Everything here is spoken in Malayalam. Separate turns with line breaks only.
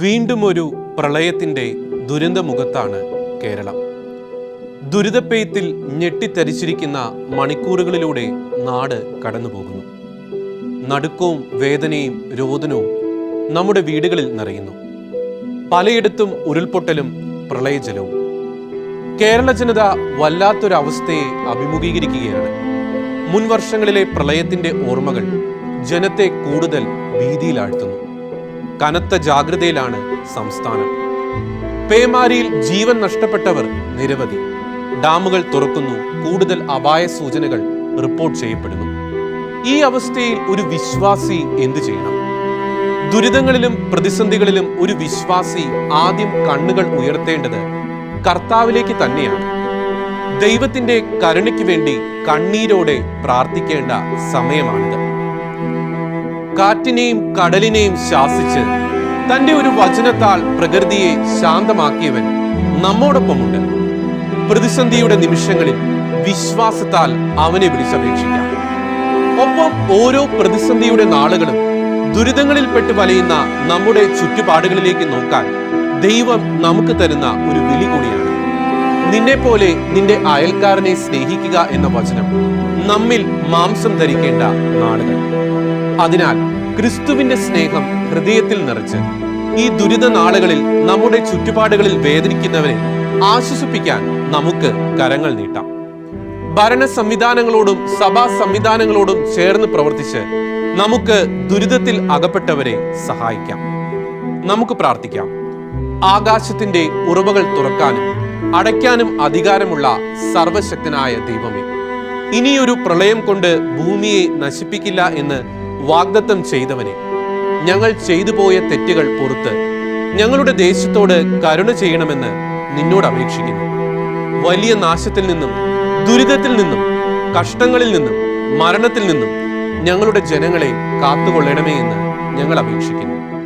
വീണ്ടും ഒരു പ്രളയത്തിന്റെ ദുരന്തമുഖത്താണ് കേരളം. ദുരിതപ്പെയ്ത്തിൽ ഞെട്ടിത്തരിച്ചിരിക്കുന്ന മണിക്കൂറുകളിലൂടെ നാട് കടന്നുപോകുന്നു. നടുക്കവും വേദനയും രോദനവും നമ്മുടെ വീടുകളിൽ നിറയുന്നു. പലയിടത്തും ഉരുൾപൊട്ടലും പ്രളയജലവും. കേരള ജനത വല്ലാത്തൊരവസ്ഥയെ അഭിമുഖീകരിക്കുകയാണ്. മുൻവർഷങ്ങളിലെ പ്രളയത്തിന്റെ ഓർമ്മകൾ ജനത്തെ കൂടുതൽ ഭീതിയിലാഴ്ത്തുന്നു. കനത്ത ജാഗ്രതയിലാണ് സംസ്ഥാനം. പേമാരിയിൽ ജീവൻ നഷ്ടപ്പെട്ടവർ നിരവധി. ഡാമുകൾ തുറക്കുന്നു കൂടുതൽ അപായ സൂചനകൾ റിപ്പോർട്ട് ചെയ്യപ്പെടുന്നു. ഈ അവസ്ഥയിൽ ഒരു വിശ്വാസി എന്തു ചെയ്യണം? ദുരിതങ്ങളിലും പ്രതിസന്ധികളിലും ഒരു വിശ്വാസി ആദ്യം കണ്ണുകൾ ഉയർത്തേണ്ടത് കർത്താവിലേക്ക് തന്നെയാണ്. ദൈവത്തിന്റെ കരുണയ്ക്ക് വേണ്ടി കണ്ണീരോടെ പ്രാർത്ഥിക്കേണ്ട സമയമാണിത്. കാറ്റിനെയും കടലിനെയും ശാസിച്ച് തന്റെ ഒരു വചനത്താൽ പ്രകൃതിയെ ശാന്തമാക്കിയവൻ നമ്മോടൊപ്പമുണ്ട്. പ്രതിസന്ധിയുടെ നിമിഷങ്ങളിൽ വിശ്വാസത്താൽ അവനെ വിളിച്ചപേക്ഷിക്കാം. ഒപ്പം ഓരോ പ്രതിസന്ധിയുടെ നാളുകളും ദുരിതങ്ങളിൽപ്പെട്ട് വലയുന്ന നമ്മുടെ ചുറ്റുപാടുകളിലേക്ക് നോക്കാൻ ദൈവം നമുക്ക് തരുന്ന ഒരു വിളി കൂടിയാണ്. നിന്നെ പോലെ നിന്റെ അയൽക്കാരനെ സ്നേഹിക്കുക എന്ന വചനം നമ്മിൽ മാംസം ധരിക്കേണ്ട നാളുകൾ. അതിനാൽ ക്രിസ്തുവിന്റെ സ്നേഹം ഹൃദയത്തിൽ നിറച്ച്. ഈ ദുരിത നാളുകളിൽ നമ്മുടെ ചുറ്റുപാടുകളിൽ വേദനിക്കുന്നവരെ ആശ്വസിപ്പിക്കാൻ നമുക്ക് കരങ്ങൾ നീട്ടാം. ഭരണ സംവിധാനങ്ങളോടും സഭാ സംവിധാനങ്ങളോടും ചേർന്ന് പ്രവർത്തിച്ച് നമുക്ക് ദുരിതത്തിൽ അകപ്പെട്ടവരെ സഹായിക്കാം. നമുക്ക് പ്രാർത്ഥിക്കാം. ആകാശത്തിന്റെ ഉറവകൾ തുറക്കാനും അടയ്ക്കാനും അധികാരമുള്ള സർവശക്തനായ ദൈവമേ ഇനിയൊരു പ്രളയം കൊണ്ട് ഭൂമിയെ നശിപ്പിക്കില്ല എന്ന് വാഗ്ദത്തം ചെയ്തവനെ. ഞങ്ങൾ ചെയ്തു പോയ തെറ്റുകൾ പുറത്ത് ഞങ്ങളുടെ ദേശത്തോട് കരുണ ചെയ്യണമെന്ന് നിന്നോട് അപേക്ഷിക്കുന്നു. വലിയ നാശത്തിൽ നിന്നും ദുരിതത്തിൽ നിന്നും കഷ്ടങ്ങളിൽ നിന്നും മരണത്തിൽ നിന്നും ഞങ്ങളുടെ ജനങ്ങളെ കാത്തുകൊള്ളണമേ എന്ന് ഞങ്ങൾ അപേക്ഷിക്കുന്നു.